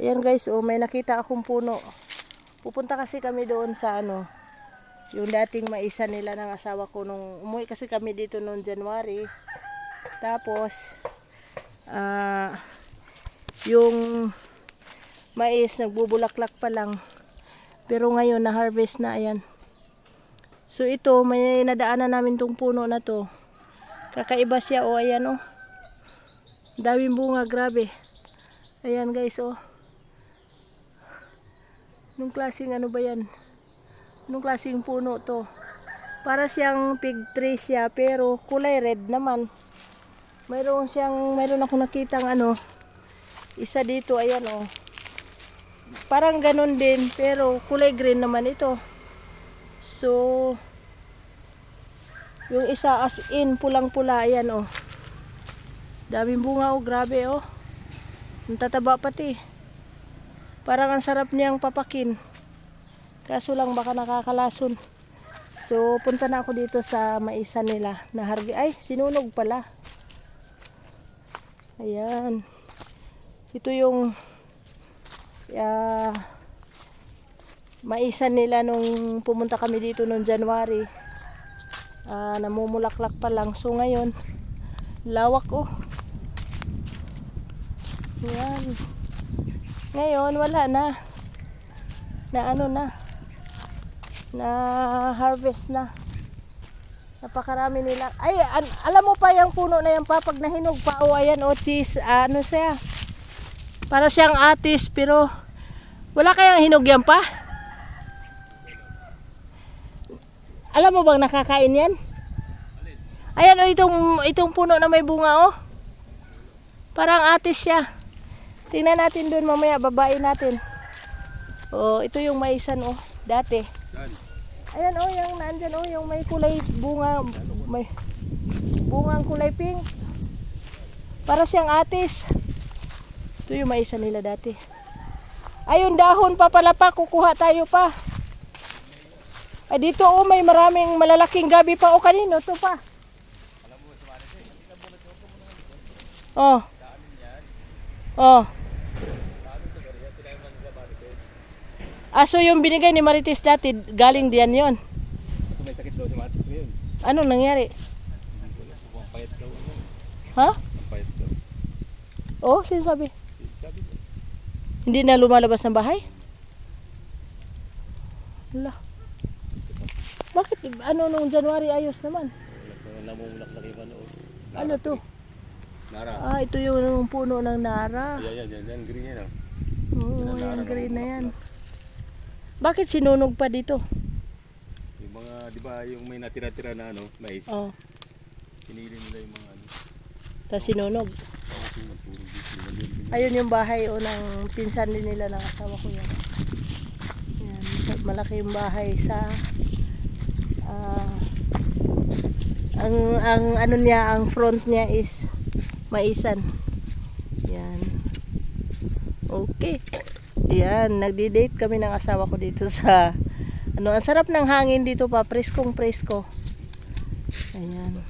Ayan guys, oh, may nakita akong puno. Pupunta kasi kami doon sa ano, yung dating maisa nila ng asawa ko nung umuwi kasi kami dito noong January. Tapos, ah, yung mais nagbubulaklak pa lang. Pero ngayon na-harvest na ayan. So ito, may nadaanan namin tong puno na to. Kakaiba siya, oh, ayan, oh. Daming bunga, grabe. Ayan guys, oh. Nung klaseng ano ba yan? Nung klaseng puno to. Para siyang fig tree siya, pero kulay red naman. Mayroon siyang, mayroon ako nakitang ano, isa dito, ayan, oh. Parang ganun din, pero kulay green naman ito. So, yung isa as in, pulang-pula, ayan, oh. Daming bunga, oh, grabe, oh. Ang tataba pati. Parang ang sarap niyang papakin. Kaso lang baka nakakalason. So, punta na ako dito sa maisa nila. Na hargi. Ay, sinunog pala. Ayan. Ito yung ah, maisa nila nung pumunta kami dito noong January. Ah, namumulaklak pa lang. So, ngayon, lawak oh. Ayan. Ngayon, wala na. Na ano na. Na harvest na. Napakarami nila. Ay, an- alam mo pa yung puno na yan pa, pag nahinog pa, o ayan, o cheese, ah, ano siya. Para siyang atis, pero wala kayang hinog yan pa? Alam mo bang nakakain yan? Ayan, o, itong, itong puno na may bunga, oh. Parang atis siya. Tingnan natin doon mamaya, babae natin. Oh, ito yung maisan oh, dati. Ayan oh, yung nandyan oh, yung may kulay bunga, may bungang kulay pink. Para siyang atis. Ito yung maisan nila dati. Ayun dahon pa pala pa, kukuha tayo pa. Ay dito oh, may maraming malalaking gabi pa oh kanino to pa. Oh. Oh. Ah, so yung binigay ni Marites dati, galing diyan yon. Kasi may sakit daw si Matis ngayon. Ano nangyari? Payat daw. Ha? Payat daw. Oh, sino sabi? Sabi. Hindi na lumalabas ng bahay? Wala. Bakit? Ano nung January ayos naman? Namumulaklak yung ano. Ano to? Nara. Ah, ito yung puno ng Nara. Yan, yan, yan, yan. Green yan. oh. Oo, yung green na yan. Bakit sinunog pa dito? Yung mga, di ba, yung may natira-tira na ano, mais. Oh, Pinili nila yung mga ano. tapos sinunog. Ayun yung bahay o ng pinsan din nila ng asawa ko yan. Yan, malaki yung bahay sa ah, ang ang ano niya, ang front niya is maisan. Yan. Okay. Yan, nagdi-date kami ng asawa ko dito sa ano, ang sarap ng hangin dito pa, preskong presko. Ayan.